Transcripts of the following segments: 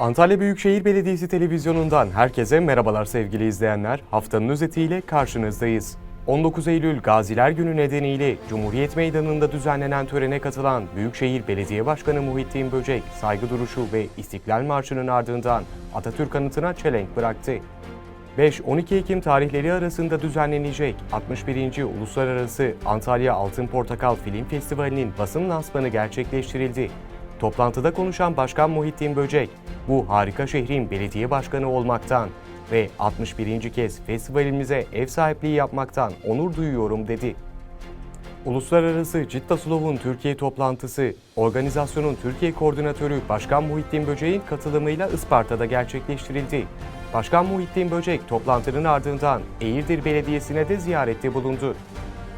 Antalya Büyükşehir Belediyesi televizyonundan herkese merhabalar sevgili izleyenler. Haftanın özetiyle karşınızdayız. 19 Eylül Gaziler Günü nedeniyle Cumhuriyet Meydanı'nda düzenlenen törene katılan Büyükşehir Belediye Başkanı Muhittin Böcek, saygı duruşu ve İstiklal Marşı'nın ardından Atatürk anıtına çelenk bıraktı. 5-12 Ekim tarihleri arasında düzenlenecek 61. Uluslararası Antalya Altın Portakal Film Festivali'nin basın lansmanı gerçekleştirildi. Toplantıda konuşan Başkan Muhittin Böcek, bu harika şehrin belediye başkanı olmaktan ve 61. kez festivalimize ev sahipliği yapmaktan onur duyuyorum dedi. Uluslararası Citta Slov'un Türkiye toplantısı, organizasyonun Türkiye Koordinatörü Başkan Muhittin Böcek'in katılımıyla Isparta'da gerçekleştirildi. Başkan Muhittin Böcek toplantının ardından Eğirdir Belediyesi'ne de ziyarette bulundu.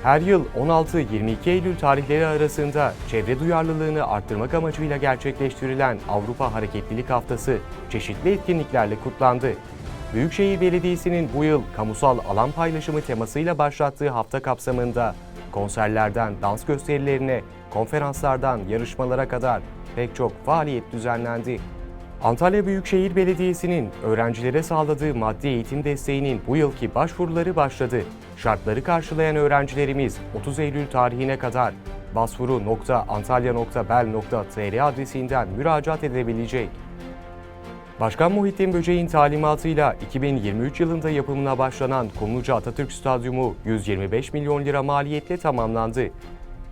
Her yıl 16-22 Eylül tarihleri arasında çevre duyarlılığını arttırmak amacıyla gerçekleştirilen Avrupa Hareketlilik Haftası çeşitli etkinliklerle kutlandı. Büyükşehir Belediyesi'nin bu yıl kamusal alan paylaşımı temasıyla başlattığı hafta kapsamında konserlerden dans gösterilerine, konferanslardan yarışmalara kadar pek çok faaliyet düzenlendi. Antalya Büyükşehir Belediyesi'nin öğrencilere sağladığı maddi eğitim desteğinin bu yılki başvuruları başladı. Şartları karşılayan öğrencilerimiz 30 Eylül tarihine kadar başvuru.antalya.bel.tr adresinden müracaat edebilecek. Başkan Muhittin Böceğin talimatıyla 2023 yılında yapımına başlanan Kumluca Atatürk Stadyumu 125 milyon lira maliyetle tamamlandı.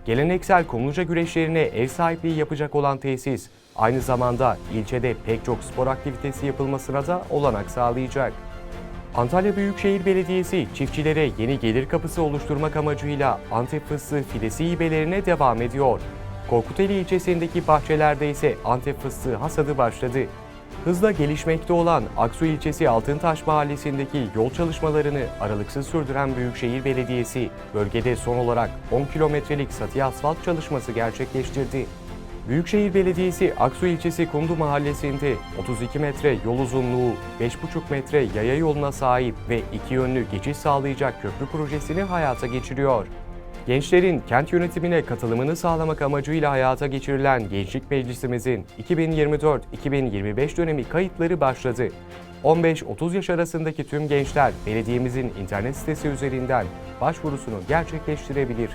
Geleneksel Kumluca güreşlerine ev sahipliği yapacak olan tesis, aynı zamanda ilçede pek çok spor aktivitesi yapılmasına da olanak sağlayacak. Antalya Büyükşehir Belediyesi çiftçilere yeni gelir kapısı oluşturmak amacıyla Antep fıstığı fidesi hibelerine devam ediyor. Korkuteli ilçesindeki bahçelerde ise Antep fıstığı hasadı başladı. Hızla gelişmekte olan Aksu ilçesi Altıntaş mahallesindeki yol çalışmalarını aralıksız sürdüren Büyükşehir Belediyesi, bölgede son olarak 10 kilometrelik satı asfalt çalışması gerçekleştirdi. Büyükşehir Belediyesi Aksu ilçesi Kumdu mahallesinde 32 metre yol uzunluğu, 5,5 metre yaya yoluna sahip ve iki yönlü geçiş sağlayacak köprü projesini hayata geçiriyor. Gençlerin kent yönetimine katılımını sağlamak amacıyla hayata geçirilen Gençlik Meclisimizin 2024-2025 dönemi kayıtları başladı. 15-30 yaş arasındaki tüm gençler belediyemizin internet sitesi üzerinden başvurusunu gerçekleştirebilir.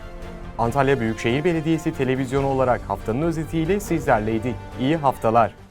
Antalya Büyükşehir Belediyesi televizyonu olarak haftanın özetiyle sizlerleydik. İyi haftalar.